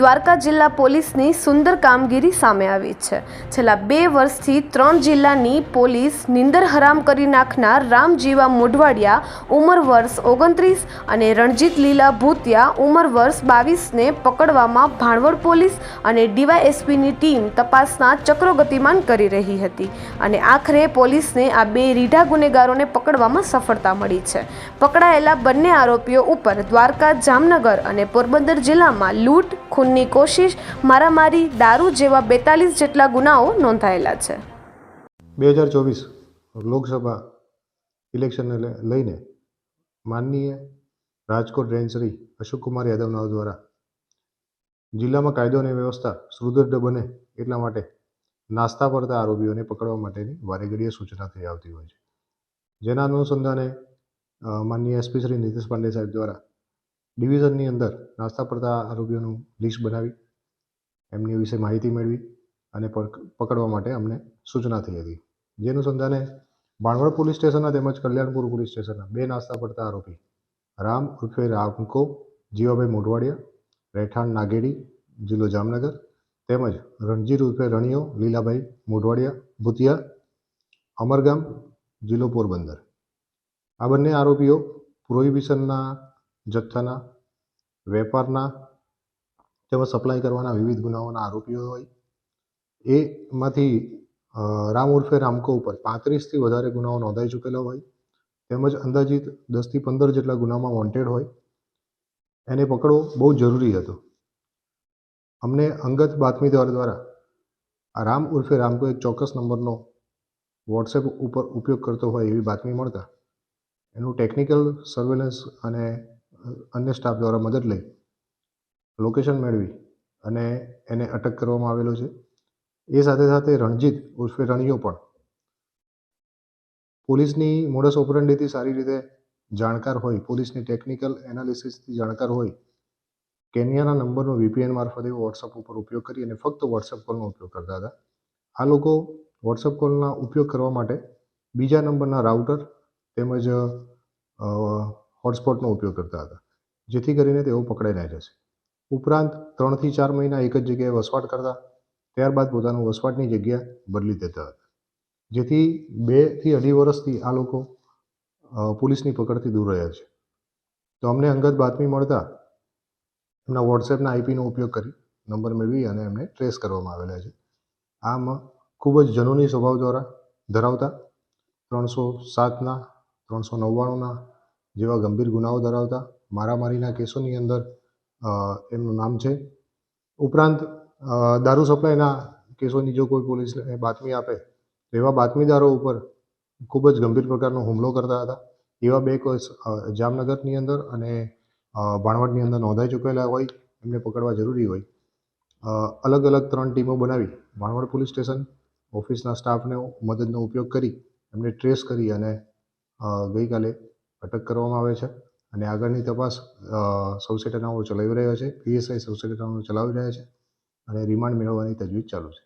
દ્વારકા જિલ્લા પોલીસની સુંદર કામગીરી સામે આવી છે. છેલ્લા બે વર્ષથી ત્રણ જિલ્લાની પોલીસ નિંદર હરામ કરી નાખનાર રામજીવા મોઢવાડિયા, ઉંમર વર્ષ ઓગણત્રીસ અને રણજીત લીલા ભૂતિયા, ઉંમર વર્ષ બાવીસને પકડવામાં ભાણવડ પોલીસ અને ડીવાયએસપીની ટીમ તપાસના ચક્રો ગતિમાન કરી રહી હતી અને આખરે પોલીસને આ બે રીઢા ગુનેગારોને પકડવામાં સફળતા મળી છે. પકડાયેલા બંને આરોપીઓ ઉપર દ્વારકા, જામનગર અને પોરબંદર જિલ્લામાં લૂંટ ખૂનની કોશિશ, મારામારી, દારૂ જેવા બેતાલીસ જેટલા ગુનાઓ નોંધાયેલા છે. બે હજાર ચોવીસ લોકસભા ઇલેક્શનને લઈને માનનીય રાજકોટ રેન્જરી અશોકકુમાર યાદવના દ્વારા જિલ્લામાં કાયદો અને વ્યવસ્થા સુદૃઢ બને એટલા માટે નાસ્તા પડતા આરોપીઓને પકડવા માટેની વારેઘડીએ સૂચના થઈ આવતી હોય છે. જેના અનુસંધાને માનનીય એસપી શ્રી નીતિશ પાંડે સાહેબ દ્વારા ડિવિઝનની અંદર નાસ્તા પડતા આરોપીઓનું લિસ્ટ બનાવી, એમની વિશે માહિતી મેળવી અને પક- પકડવા માટે અમને સૂચના થઈ હતી. જે અનુસંધાને બાણવડ પોલીસ સ્ટેશનના તેમજ કલ્યાણપુર પોલીસ સ્ટેશનના બે નાસ્તા પડતા આરોપી રામ ઉર્ફે રામકો, જીવાભાઈ મોઢવાડિયા, રહેઠાણ નાગેડી, જિલ્લો જામનગર, તેમજ રણજીત ઉર્ફે રણિયો, લીલાભાઈ મોઢવાડિયા, ભૂતિયા, અમરગામ, જિલ્લો પોરબંદર. આ બંને આરોપીઓ પ્રોહિબિશનના જથ્થાના, વેપારના તેમજ સપ્લાય કરવાના વિવિધ ગુનાઓના આરોપીઓ હોય. એમાંથી રામ ઉર્ફે રામકો ઉપર પાંત્રીસથી વધારે ગુનાઓ નોંધાઈ ચૂકેલા હોય. તેમજ અંદાજિત દસથી પંદર જેટલા ગુનામાં વોન્ટેડ હોય. એને પકડવો બહુ જરૂરી હતો. અમને અંગત બાતમીદાર દ્વારા આ રામ ઉર્ફે રામકો એક ચોક્કસ નંબરનો વોટ્સએપ ઉપર ઉપયોગ કરતો હોય એવી બાતમી મળતા. એનું ટેકનિકલ સર્વેલન્સ અને અન્ય સ્ટાફ દ્વારા મદદ લઈ લોકેશન મેળવી અને એને અટક કરવામાં આવેલો છે. એ સાથે સાથે રણજીત ઉર્ફે રણિયો પણ પોલીસની મોડસ ઓપરેન્ડીથી સારી રીતે જાણકાર હોય, પોલીસની ટેકનિકલ એનાલિસિસથી જાણકાર હોય, કેનિયાના નંબરનો વીપીએન મારફતે વોટ્સઅપ ઉપર ઉપયોગ કરી અને ફક્ત વોટ્સઅપ કોલનો ઉપયોગ કરતા હતા. આ લોકો વોટ્સઅપ કોલના ઉપયોગ કરવા માટે બીજા નંબરના રાઉટર તેમજ હોટસ્પોટનો ઉપયોગ કરતા હતા, જેથી કરીને તેઓ પકડાઈ ના જશે. ઉપરાંત, ત્રણથી ચાર મહિના એક જ જગ્યાએ વસવાટ કરતા, ત્યારબાદ પોતાનું વસવાટની જગ્યા બદલી દેતા હતા. જેથી બેથી અઢી વર્ષથી આ લોકો પોલીસની પકડથી દૂર રહ્યા છે. તો અમને અંગત બાતમી મળતા, એમના વોટ્સએપના આઈપીનો ઉપયોગ કરી, નંબર મેળવી અને એમને ટ્રેસ કરવામાં આવેલા છે. આમ, ખૂબ જ જનૂની સ્વભાવ દ્વારા ધરાવતા, ત્રણસો સાતના, ત્રણસો નવ્વાણુંના જેવા ગંભીર ગુનાઓ ધરાવતા મારામારીના કેસોની અંદર એમનું નામ છે. ઉપરાંત દારૂ સપ્લાયના કેસોની જો કોઈ પોલીસને બાતમી આપે, તો એવા બાતમીદારો ઉપર ખૂબ જ ગંભીર પ્રકારનો હુમલો કરતા હતા. એવા બે કેસ જામનગરની અંદર અને ભાણવડની અંદર નોંધાઈ ચૂકેલા હોય, એમને પકડવા જરૂરી હોય. અલગ અલગ ત્રણ ટીમો બનાવી, ભાણવડ પોલીસ સ્ટેશન ઓફિસના સ્ટાફને મદદનો ઉપયોગ કરી, એમને ટ્રેસ કરી અને ગઈકાલે અટક કરવામાં આવે છે અને આગળની તપાસ સૌસેટનાઓ ચલાવી રહ્યા છે. પીએસઆઈ સૌસેટનાઓ ચલાવી રહ્યા છે અને રિમાન્ડ મેળવવાની તજવીજ ચાલુ છે.